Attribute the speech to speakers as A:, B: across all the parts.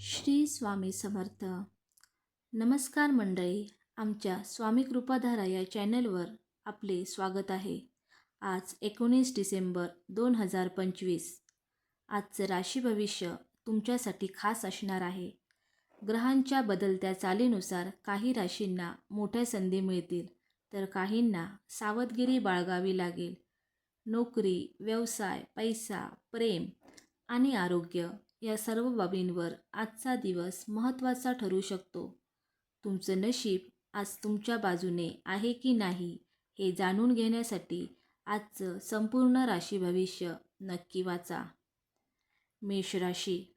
A: श्री स्वामी समर्थ. नमस्कार मंडळी आमच्या स्वामी कृपाधारा या चॅनलवर आपले स्वागत आहे. आज एकोणीस डिसेंबर दोन हजार पंचवीस. आजचं राशी भविष्य तुमच्यासाठी खास असणार आहे. ग्रहांच्या बदलत्या चालीनुसार काही राशींना मोठ्या संधी मिळतील तर काहींना सावधगिरी बाळगावी लागेल. नोकरी व्यवसाय पैसा प्रेम आणि आरोग्य या सर्व बाबींवर आजचा दिवस महत्त्वाचा ठरू शकतो. तुमचं नशीब आज तुमच्या बाजूने आहे की नाही हे जाणून घेण्यासाठी आजचं संपूर्ण राशी भविष्य नक्की वाचा. मेष राशी.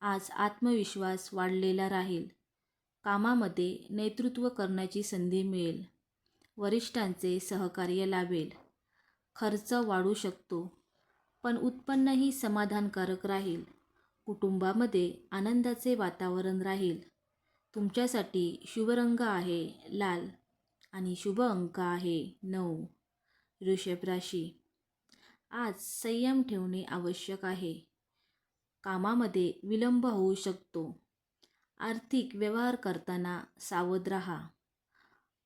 A: आज आत्मविश्वास वाढलेला राहील. कामामध्ये नेतृत्व करण्याची संधी मिळेल. वरिष्ठांचे सहकार्य लाभेल. खर्च वाढू शकतो. पण उत्पन्नही समाधानकारक राहील. कुटुंबामध्ये आनंदाचे वातावरण राहील. तुमच्यासाठी शुभ रंग आहे लाल. आणि शुभ अंक आहे नऊ. वृषभ राशी. आज संयम ठेवणे आवश्यक आहे. कामामध्ये विलंब होऊ शकतो. आर्थिक व्यवहार करताना सावध राहा.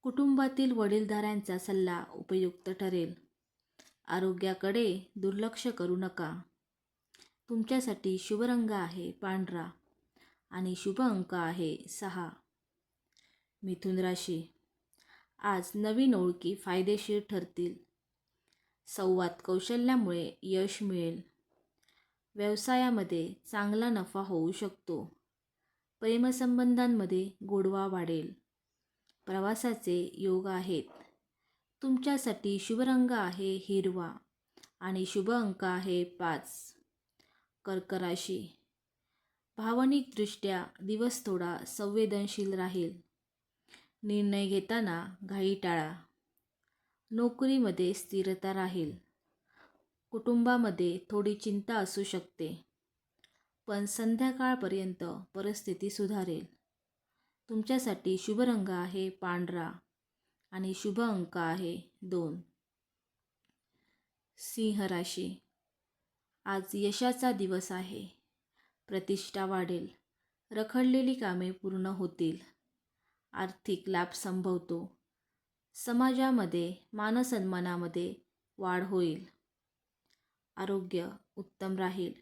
A: कुटुंबातील वडीलधाऱ्यांचा सल्ला उपयुक्त ठरेल. आरोग्याकडे दुर्लक्ष करू नका. तुमच्यासाठी शुभ रंग आहे पांढरा आणि शुभ अंक आहे सहा. मिथुन राशी. आज नवीन ओळखी फायदेशीर ठरतील. संवाद कौशल्यामुळे यश मिळेल. व्यवसायामध्ये चांगला नफा होऊ शकतो. प्रेमसंबंधांमध्ये गोडवा वाढेल. प्रवासाचे योग आहेत. तुमच्यासाठी शुभ रंग आहे हिरवा आणि शुभ अंक आहे पाच. कर्कराशी. भावनिकदृष्ट्या दिवस थोडा संवेदनशील राहील. निर्णय घेताना घाई टाळा. नोकरीमध्ये स्थिरता राहील. कुटुंबामध्ये थोडी चिंता असू शकते. पण संध्याकाळपर्यंत परिस्थिती सुधारेल. तुमच्यासाठी शुभ रंग आहे पांढरा आणि शुभ अंक आहे दोन. सिंह राशी. आज यशाचा दिवस आहे. प्रतिष्ठा वाढेल. रखडलेली कामे पूर्ण होतील. आर्थिक लाभ संभवतो. समाजामध्ये मानसन्मानामध्ये वाढ होईल. आरोग्य उत्तम राहील.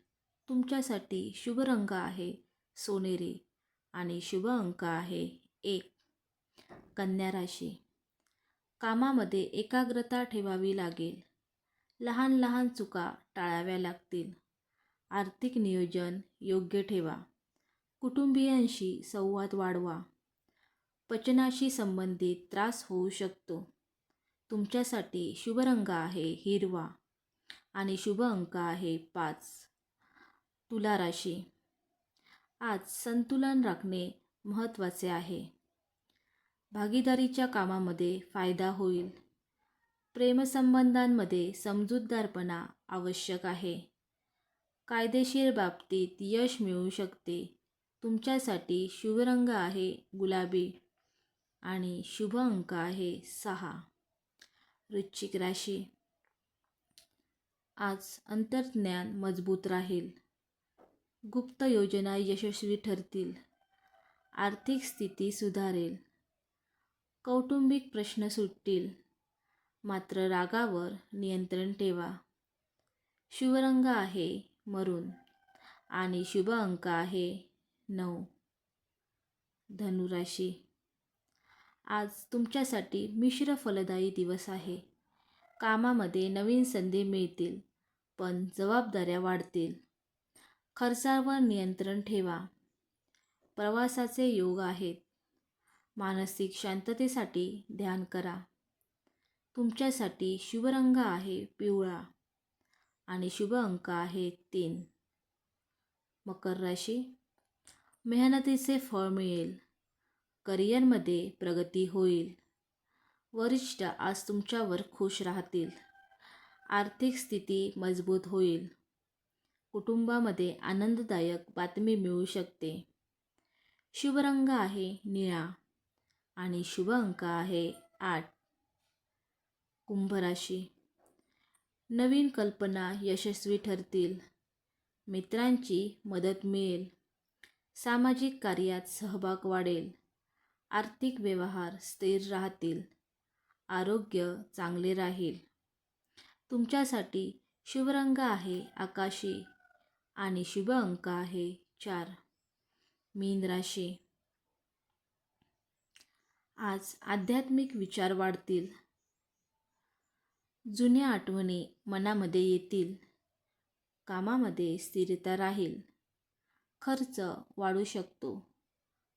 A: तुमच्यासाठी शुभ रंग आहे सोनेरी आणि शुभ अंक आहे एक. कन्या राशी. कामामध्ये एकाग्रता ठेवावी लागेल. लहान लहान चुका टाळाव्या लागतील. आर्थिक नियोजन योग्य ठेवा. कुटुंबियांशी संवाद वाढवा. पचनाशी संबंधित त्रास होऊ शकतो. तुमच्यासाठी शुभ रंग आहे हिरवा आणि शुभ अंक आहे पाच. तुला राशी. आज संतुलन राखणे महत्त्वाचे आहे. भागीदारीच्या कामामध्ये फायदा होईल. प्रेमसंबंधांमध्ये समजूतदारपणा आवश्यक आहे. कायदेशीर बाबतीत यश मिळू शकते. तुमच्यासाठी शुभ रंग आहे गुलाबी. आणि शुभ अंक आहे सहा. वृश्चिक राशी. आज अंतर्ज्ञान मजबूत राहील. गुप्त योजना यशस्वी ठरतील. आर्थिक स्थिती सुधारेल. कौटुंबिक प्रश्न सुटतील. मात्र रागावर नियंत्रण ठेवा. शुभ रंग आहे मरून. आणि शुभ अंक आहे नऊ. धनुराशी. आज तुमच्यासाठी मिश्र फलदायी दिवस आहे. कामामध्ये नवीन संधी मिळतील पण जबाबदाऱ्या वाढतील. खर्चावर नियंत्रण ठेवा. प्रवासाचे योग आहेत. मानसिक शांततेसाठी ध्यान करा. तुमच्यासाठी शुभ रंग आहे पिवळा आणि शुभ अंक आहे तीन. मकर राशी. मेहनतीचे फळ मिळेल. करिअरमध्ये प्रगती होईल. वरिष्ठ आज तुमच्यावर खुश राहतील. आर्थिक स्थिती मजबूत होईल. कुटुंबामध्ये आनंददायक बातमी मिळू शकते. शुभ रंग आहे निळा आणि शुभ अंक आहे आठ. कुंभराशी. नवीन कल्पना यशस्वी ठरतील. मित्रांची मदत मिळेल. सामाजिक कार्यात सहभाग वाढेल. आर्थिक व्यवहार स्थिर राहतील. आरोग्य चांगले राहील. तुमच्यासाठी शुभरंग आहे आकाशी आणि शुभ अंक आहे चार. मीन राशी. आज आध्यात्मिक विचार वाढतील. जुन्या आठवणी मनामध्ये येतील कामामध्ये स्थिरता राहील. खर्च वाढू शकतो.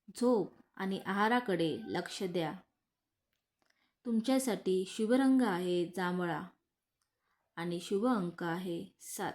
A: झोप आणि आहाराकडे लक्ष द्या. तुमच्यासाठी शुभ रंग आहे जांभळा आणि शुभ अंक आहे सात.